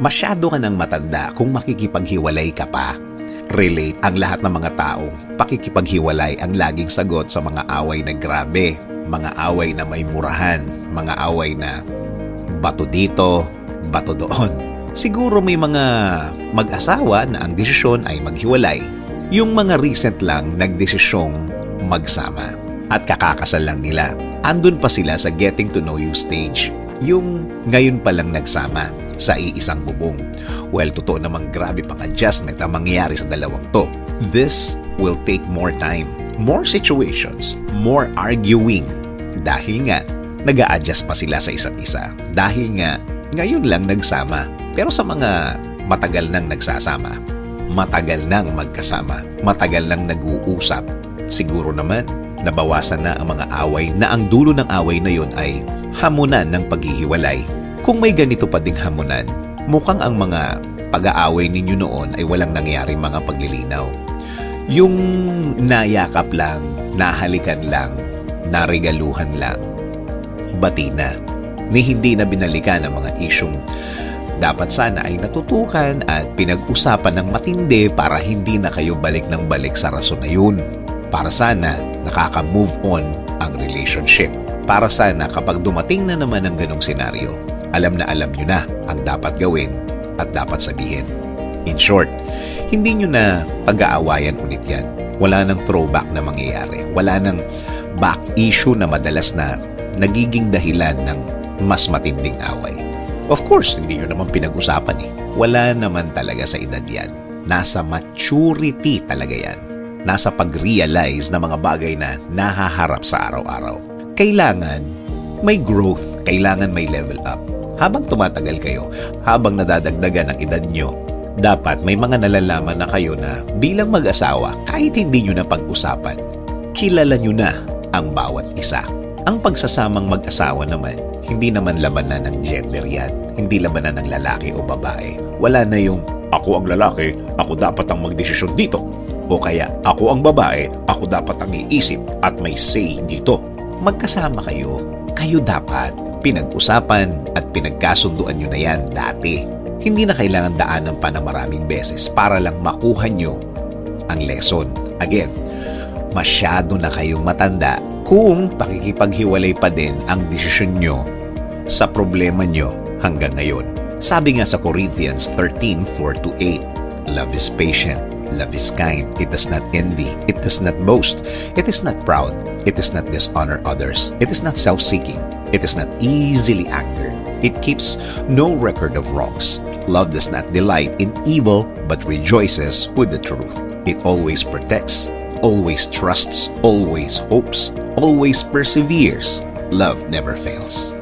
Masyado ka ng matanda kung makikipaghiwalay ka pa. Relate ang lahat ng mga tao. Pakikipaghiwalay ang laging sagot sa mga away na grabe, mga away na may murahan, mga away na bato dito, bato doon. Siguro may mga mag-asawa na ang desisyon ay maghiwalay. Yung mga recent lang nagdesisyong magsama at kakakasal lang nila. Andun pa sila sa getting to know you stage. Yung ngayon pa lang nagsama sa iisang bubong. Well, totoo namang grabe pang adjustment ang mangyayari sa dalawang to. This will take more time, more situations, more arguing. Dahil nga, nag adjust pa sila sa isa't isa. Dahil nga, ngayon lang nagsama. Pero sa mga matagal nang nagsasama, matagal nang magkasama, matagal nang nag-uusap, siguro naman, nabawasan na ang mga away na ang dulo ng away na yon ay hamunan ng paghihiwalay. Kung may ganito pa ding hamunan, mukhang ang mga pag-aaway ninyo noon ay walang nangyari mga paglilinaw. Yung nayakap lang, nahalikan lang, narigaluhan lang, bati na, ni hindi na binalikan ang mga isyong dapat sana ay natutukan at pinag-usapan ng matindi para hindi na kayo balik ng balik sa rason na yun. Para sana nakaka-move on ang relationship. Para sana kapag dumating na naman ang ganong senaryo, alam na alam nyo na ang dapat gawin at dapat sabihin. In short, hindi nyo na pag-aawayan ulit yan. Wala nang throwback na mangyayari. Wala nang back issue na madalas na nagiging dahilan ng mas matinding away. Of course, hindi nyo naman pinag-usapan eh. Wala naman talaga sa edad yan. Nasa maturity talaga yan. Nasa pag-realize na mga bagay na nahaharap sa araw-araw. Kailangan may growth, kailangan may level up. Habang tumatagal kayo, habang nadadagdagan ang edad nyo, dapat may mga nalalaman na kayo na bilang mag-asawa, kahit hindi nyo na pag-usapan, kilala nyo na ang bawat isa. Ang pagsasamang mag-asawa naman, hindi naman labanan ng gender yan. Hindi labanan ng lalaki o babae. Wala na yung, ako ang lalaki, ako dapat ang magdesisyon dito. O kaya, ako ang babae, ako dapat ang iisip at may say dito. Magkasama kayo, kayo dapat pinag-usapan at pinagkasunduan nyo na yan dati. Hindi na kailangan daanan pa ng maraming beses para lang makuha nyo ang lesson. Again, masyado na kayong matanda kung pakikipaghiwalay pa din ang desisyon nyo sa problema nyo hanggang ngayon. Sabi nga sa Corinthians 13, 4-8, Love is patient, love is kind, it does not envy, it does not boast, it is not proud, it does not dishonor others, it is not self-seeking, it is not easily angered, it keeps no record of wrongs. Love does not delight in evil, but rejoices with the truth. It always protects, always trusts, always hopes, always perseveres. Love never fails.